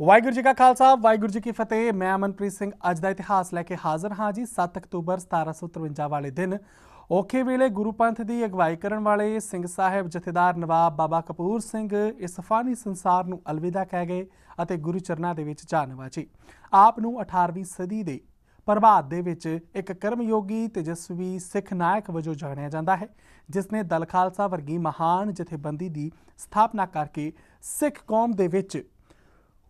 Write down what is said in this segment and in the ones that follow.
ਵਾਹਿਗੁਰੂ ਜੀ ਕਾ ਖਾਲਸਾ, ਵਾਹਿਗੁਰੂ ਜੀ ਕੀ ਫਤਿਹ। ਮੈਂ ਅਮਨਪ੍ਰੀਤ ਸਿੰਘ ਅੱਜ ਦਾ ਇਤਿਹਾਸ ਲੈ ਕੇ ਹਾਜ਼ਰ ਹਾਂ ਜੀ 7 ਅਕਤੂਬਰ 1753 ਵਾਲੇ ਦਿਨ। ਔਖੇ ਵੇਲੇ ਗੁਰੂ ਪੰਥ ਦੀ ਅਗਵਾਈ ਕਰਨ ਵਾਲੇ ਸਿੰਘ ਸਾਹਿਬ ਜਥੇਦਾਰ ਨਵਾਬ ਬਾਬਾ ਕਪੂਰ ਸਿੰਘ ਇਸ ਫਾਨੀ ਸੰਸਾਰ ਨੂੰ ਅਲਵਿਦਾ ਕਹਿ ਗਏ ਅਤੇ ਗੁਰੂ ਚਰਨਾਂ ਦੇ ਵਿੱਚ ਜਾ ਨਿਵਾਜੇ ਆਪ ਨੂੰ 18ਵੀਂ ਸਦੀ ਦੇ ਪ੍ਰਭਾਤ ਦੇ ਵਿੱਚ ਇੱਕ ਕਰਮਯੋਗੀ, ਤੇਜਸਵੀ ਸਿੱਖ ਨਾਇਕ ਵਜੋਂ ਜਾਣਿਆ ਜਾਂਦਾ ਹੈ, ਜਿਸ ਨੇ ਦਲ ਖਾਲਸਾ ਵਰਗੀ ਮਹਾਨ ਜਥੇਬੰਦੀ ਦੀ ਸਥਾਪਨਾ ਕਰਕੇ ਸਿੱਖ ਕੌਮ ਦੇ ਵਿੱਚ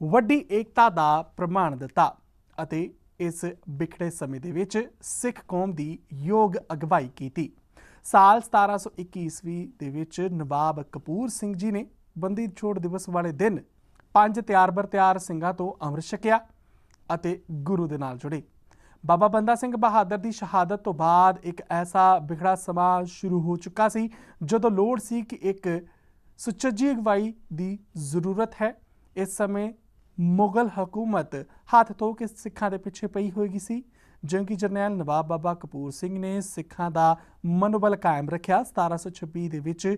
ਵੱਡੀ ਏਕਤਾ ਦਾ ਪ੍ਰਮਾਣ ਦਿੱਤਾ ਅਤੇ ਇਸ ਵਿਖੜੇ ਸਮੇਂ ਦੇ ਵਿੱਚ ਸਿੱਖ ਕੌਮ ਦੀ ਯੋਗ ਅਗਵਾਈ ਕੀਤੀ। ਸਾਲ 1721 ਈਸਵੀ ਦੇ ਵਿੱਚ ਨਵਾਬ ਕਪੂਰ ਸਿੰਘ ਜੀ ਨੇ ਬੰਦੀ ਛੋੜ ਦਿਵਸ ਵਾਲੇ ਦਿਨ ਪੰਜ ਤਿਆਰ ਬਰ ਤਿਆਰ ਸਿੰਘਾਂ ਤੋਂ ਅੰਮ੍ਰਿਤ ਛਕਿਆ ਅਤੇ ਗੁਰੂ ਦੇ ਨਾਲ ਜੁੜੇ। ਬਾਬਾ ਬੰਦਾ ਸਿੰਘ ਬਹਾਦਰ ਦੀ ਸ਼ਹਾਦਤ ਤੋਂ ਬਾਅਦ ਇੱਕ ਐਸਾ ਵਿਖੜਾ ਸਮਾਂ ਸ਼ੁਰੂ ਹੋ ਚੁੱਕਾ ਸੀ, ਜਦੋਂ ਲੋੜ ਸੀ ਕਿ ਇੱਕ ਸੁਚੱਜੀ ਅਗਵਾਈ ਦੀ ਜ਼ਰੂਰਤ ਹੈ। ਇਸ ਸਮੇਂ ਮੁਗਲ ਹਕੂਮਤ ਹੱਥ ਧੋ ਕੇ ਸਿੱਖਾਂ ਦੇ ਪਿੱਛੇ ਪਈ ਹੋਏਗੀ ਸੀ। ਜੰਗੀ ਜਰਨੈਲ ਨਵਾਬ ਬਾਬਾ ਕਪੂਰ ਸਿੰਘ ਨੇ ਸਿੱਖਾਂ ਦਾ ਮਨੋਬਲ ਕਾਇਮ ਰੱਖਿਆ। 1726 ਦੇ ਵਿੱਚ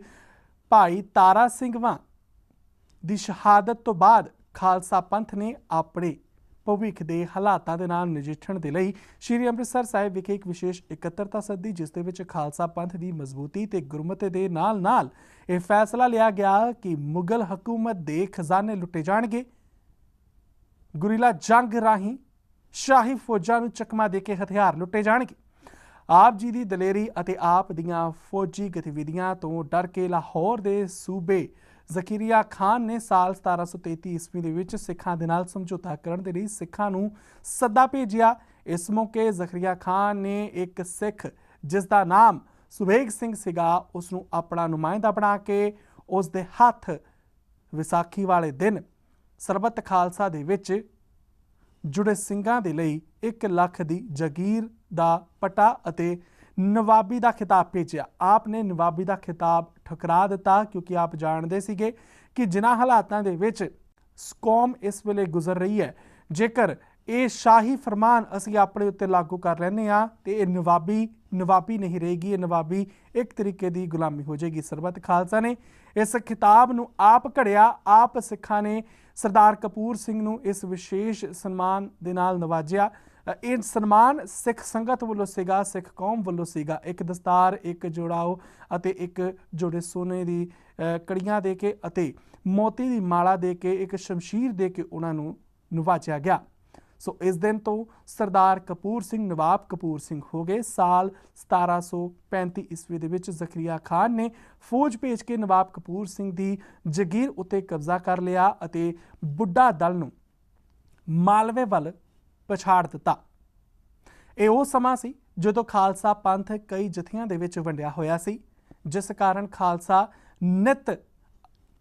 ਭਾਈ ਤਾਰਾ ਸਿੰਘਵਾਂ ਦੀ ਸ਼ਹਾਦਤ ਤੋਂ ਬਾਅਦ ਖਾਲਸਾ ਪੰਥ ਨੇ ਆਪਣੇ ਭਵਿੱਖ ਦੇ ਹਾਲਾਤਾਂ ਦੇ ਨਾਲ ਨਜਿੱਠਣ ਦੇ ਲਈ ਸ਼੍ਰੀ ਅੰਮ੍ਰਿਤਸਰ ਸਾਹਿਬ ਵਿਖੇ ਇੱਕ ਵਿਸ਼ੇਸ਼ ਇਕੱਤਰਤਾ ਸੱਦੀ, ਜਿਸ ਦੇ ਵਿੱਚ ਖਾਲਸਾ ਪੰਥ ਦੀ ਮਜ਼ਬੂਤੀ ਤੇ ਗੁਰਮਤਿ ਦੇ ਨਾਲ-ਨਾਲ ਇਹ ਫੈਸਲਾ ਲਿਆ ਗਿਆ ਕਿ ਮੁਗਲ ਹਕੂਮਤ ਦੇ ਖਜ਼ਾਨੇ ਲੁੱਟੇ ਜਾਣਗੇ। ਗੁਰੀਲਾ ਜੰਗ ਰਾਹੀਂ ਸ਼ਾਹੀ ਫੌਜਾਂ ਨੂੰ ਚਕਮਾ ਦੇ ਕੇ ਹਥਿਆਰ ਲੁੱਟੇ ਜਾਣਗੇ। ਆਪ ਜੀ ਦੀ ਦਲੇਰੀ ਅਤੇ ਆਪ ਦੀਆਂ ਫੌਜੀ ਗਤੀਵਿਧੀਆਂ ਤੋਂ ਡਰ ਕੇ ਲਾਹੌਰ ਦੇ ਸੂਬੇ ਜ਼ਕਰੀਆ ਖਾਨ ਨੇ ਸਾਲ 1733 ਈਸਵੀ ਦੇ ਵਿੱਚ ਸਿੱਖਾਂ ਦੇ ਨਾਲ ਸਮਝੌਤਾ ਕਰਨ ਦੇ ਲਈ ਸਿੱਖਾਂ ਨੂੰ ਸੱਦਾ ਭੇਜਿਆ। ਇਸ ਮੌਕੇ ਜ਼ਕਰੀਆ ਖਾਨ ਨੇ ਇੱਕ ਸਿੱਖ ਜਿਸ ਦਾ ਨਾਮ ਸੁਬੇਗ ਸਿੰਘ ਸੀਗਾ ਉਸ ਨੂੰ ਆਪਣਾ ਨੁਮਾਇੰਦਾ ਬਣਾ ਕੇ ਉਸ ਦੇ ਹੱਥ ਵਿਸਾਖੀ ਵਾਲੇ ਦਿਨ ਸਰਬੱਤ ਖਾਲਸਾ ਦੇ ਵਿੱਚ ਜੁੜੇ ਸਿੰਘਾਂ ਦੇ ਲਈ 1 ਲੱਖ ਦੀ ਜਗੀਰ ਦਾ ਪਟਾ ਅਤੇ ਨਵਾਬੀ ਦਾ ਖਿਤਾਬ ਭੇਜਿਆ। ਆਪ ਨੇ ਨਵਾਬੀ ਦਾ ਖਿਤਾਬ ਠੁਕਰਾ ਦਿੱਤਾ ਕਿਉਂਕਿ ਆਪ ਜਾਣਦੇ ਸੀਗੇ ਕਿ ਜਿਨ੍ਹਾਂ ਹਾਲਾਤਾਂ ਦੇ ਵਿੱਚ ਕੌਮ ਇਸ ਵੇਲੇ ਗੁਜ਼ਰ ਰਹੀ ਹੈ। ਜੇਕਰ ਇਹ ਸ਼ਾਹੀ ਫਰਮਾਨ ਅਸੀਂ ਆਪਣੇ ਉੱਤੇ ਲਾਗੂ ਕਰ ਲੈਨੇ ਆ ਤੇ ਇਹ ਨਵਾਬੀ ਨਵਾਬੀ ਨਹੀਂ ਰਹੇਗੀ, ਇਹ ਨਵਾਬੀ ਇੱਕ ਤਰੀਕੇ ਦੀ ਗੁਲਾਮੀ ਹੋ ਜਾਏਗੀ। ਸਰਬੱਤ ਖਾਲਸਾ ਨੇ ਇਸ ਖਿਤਾਬ ਨੂੰ ਆਪ ਘੜਿਆ, ਆਪ ਸਿੱਖਾਂ ਨੇ ਸਰਦਾਰ ਕਪੂਰ ਸਿੰਘ ਨੂੰ ਇਸ ਵਿਸ਼ੇਸ਼ ਸਨਮਾਨ ਦੇ ਨਾਲ ਨਵਾਜਿਆ। ਇਹ ਸਨਮਾਨ ਸਿੱਖ ਸੰਗਤ ਵੱਲੋਂ ਸੀਗਾ, ਸਿੱਖ ਕੌਮ ਵੱਲੋਂ ਸੀਗਾ। ਇੱਕ ਦਸਤਾਰ, ਇੱਕ ਜੋੜਾਓ ਅਤੇ ਇੱਕ ਜੋੜੇ ਸੋਨੇ ਦੀ ਕੜੀਆਂ ਦੇ ਕੇ ਅਤੇ ਮੋਤੀ ਦੀ ਮਾਲਾ ਦੇ ਕੇ, ਇੱਕ ਸ਼ਮਸ਼ੀਰ ਦੇ ਕੇ ਉਹਨਾਂ ਨੂੰ ਨਵਾਜਿਆ ਗਿਆ। ਸੋ ਇਸ ਦਿਨ ਤੋਂ ਸਰਦਾਰ ਕਪੂਰ ਸਿੰਘ, ਨਵਾਬ ਕਪੂਰ ਸਿੰਘ ਹੋ ਗਏ। ਸਾਲ 1735 ਈਸਵੀ ਦੇ ਵਿੱਚ ਜ਼ਕਰੀਆ ਖਾਨ ਨੇ ਫੌਜ ਭੇਜ ਕੇ ਨਵਾਬ ਕਪੂਰ ਸਿੰਘ ਦੀ ਜਗੀਰ ਉੱਤੇ ਕਬਜ਼ਾ ਕਰ ਲਿਆ ਅਤੇ ਬੁੱਢਾ ਦਲ ਨੂੰ ਮਾਲਵੇ ਵੱਲ ਪਛਾੜ ਦਿੱਤਾ। ਇਹ ਉਹ ਸਮਾਂ ਸੀ ਜਦੋਂ ਖਾਲਸਾ ਪੰਥ ਕਈ ਜਥਿਆਂ ਦੇ ਵਿੱਚ ਵੰਡਿਆ ਹੋਇਆ ਸੀ, ਜਿਸ ਕਾਰਨ ਖਾਲਸਾ ਨਿਤ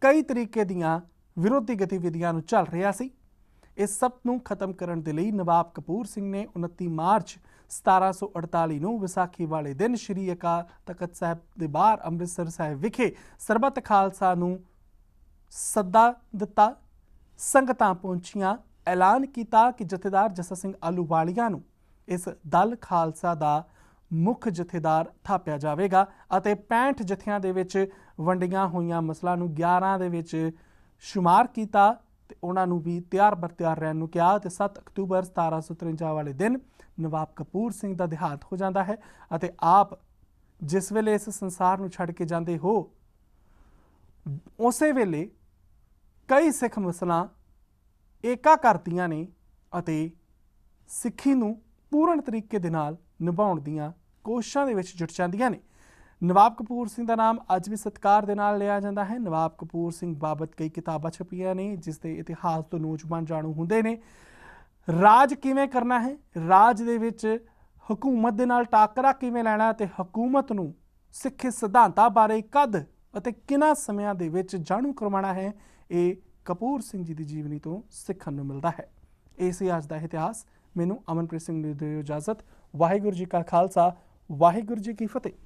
ਕਈ ਤਰੀਕੇ ਦੀਆਂ ਵਿਰੋਧੀ ਗਤੀਵਿਧੀਆਂ ਨੂੰ ਚੱਲ ਰਿਹਾ ਸੀ। ਇਸ ਸਭ ਨੂੰ ਖਤਮ ਕਰਨ ਦੇ ਲਈ ਨਵਾਬ ਕਪੂਰ ਸਿੰਘ ਨੇ 29 ਮਾਰਚ 1748 ਨੂੰ ਵਿਸਾਖੀ ਵਾਲੇ ਦਿਨ ਸ਼੍ਰੀ ਅਕਾਲ ਤਖਤ ਸਾਹਿਬ ਦੇ ਬਾਹਰ ਅੰਮ੍ਰਿਤਸਰ ਸਾਹਿਬ ਵਿਖੇ ਸਰਬੱਤ ਖਾਲਸਾ ਨੂੰ ਸੱਦਾ ਦਿੱਤਾ। ਸੰਗਤਾਂ ਪਹੁੰਚੀਆਂ, ਐਲਾਨ ਕੀਤਾ ਕਿ ਜਥੇਦਾਰ ਜੱਸਾ ਸਿੰਘ ਆਲੂਵਾਲੀਆ ਨੂੰ ਇਸ ਦਲ ਖਾਲਸਾ ਦਾ ਮੁੱਖ ਜਥੇਦਾਰ ਥਾਪਿਆ ਜਾਵੇਗਾ ਅਤੇ 65 ਜਥਿਆਂ ਦੇ ਵਿੱਚ ਵੰਡੀਆਂ ਹੋਈਆਂ ਮਸਲਾ ਨੂੰ 11 ਦੇ ਵਿੱਚ ਸ਼ੁਮਾਰ ਕੀਤਾ। ਤੇ ਉਹਨਾਂ ਨੂੰ ਵੀ ਤਿਆਰ ਬਰ ਤਿਆਰ ਰਹਿਣ ਨੂੰ ਕਿਹਾ ਤੇ 7 ਅਕਤੂਬਰ 1753 ਵਾਲੇ ਦਿਨ ਨਵਾਬ ਕਪੂਰ ਸਿੰਘ ਦਾ ਦਿਹਾਂਤ ਹੋ ਜਾਂਦਾ ਹੈ ਅਤੇ ਆਪ ਜਿਸ ਵੇਲੇ ਇਸ ਸੰਸਾਰ ਨੂੰ ਛੱਡ ਕੇ ਜਾਂਦੇ ਹੋ, ਉਸੇ ਵੇਲੇ ਕਈ ਸਿੱਖ ਮਸਲਾਂ ਏਕਾ ਕਰਦੀਆਂ ਨੇ ਅਤੇ ਸਿੱਖੀ ਨੂੰ ਪੂਰਨ ਤਰੀਕੇ ਦੇ ਨਾਲ ਨਿਭਾਉਣ ਦੀਆਂ ਕੋਸ਼ਿਸ਼ਾਂ ਦੇ ਵਿੱਚ ਜੁਟ ਜਾਂਦੀਆਂ ਨੇ। ਨਵਾਬ ਕਪੂਰ ਸਿੰਘ ਦਾ ਨਾਮ ਅੱਜ ਵੀ ਸਤਿਕਾਰ ਦੇ ਨਾਲ ਲਿਆ ਜਾਂਦਾ ਹੈ। ਨਵਾਬ ਕਪੂਰ ਸਿੰਘ ਬਾਬਤ ਕਈ ਕਿਤਾਬਾਂ ਛਪੀਆਂ ਨੇ, ਜਿਸ ਦੇ ਇਤਿਹਾਸ ਤੋਂ ਨੌਜਵਾਨ ਜਾਣੂ ਹੁੰਦੇ ਨੇ। ਰਾਜ ਕਿਵੇਂ ਕਰਨਾ ਹੈ? ਰਾਜ ਦੇ ਵਿੱਚ ਹਕੂਮਤ ਦੇ ਨਾਲ ਟਾਕਰਾ ਕਿਵੇਂ ਲੈਣਾ ਤੇ ਹਕੂਮਤ ਨੂੰ ਸਿੱਖੀ ਸਿਧਾਂਤਾਂ ਬਾਰੇ ਕਦ ਅਤੇ ਕਿਨਾਂ ਸਮਿਆਂ ਦੇ ਵਿੱਚ ਜਾਣੂ ਕਰਵਾਉਣਾ ਹੈ, ਇਹ ਕਪੂਰ ਸਿੰਘ ਜੀ ਦੀ ਜੀਵਨੀ ਤੋਂ ਸਿੱਖਣ ਨੂੰ ਮਿਲਦਾ ਹੈ। ਇਹ ਸੀ ਅੱਜ ਦਾ ਇਤਿਹਾਸ। ਮੈਨੂੰ ਅਮਨਪ੍ਰੀਤ ਸਿੰਘ ਨੂੰ ਦਿਓ ਇਜਾਜ਼ਤ। ਵਾਹਿਗੁਰੂ ਜੀ ਕਾ ਖਾਲਸਾ। ਵਾਹਿਗੁਰੂ ਜੀ ਕੀ ਫਤਿਹ।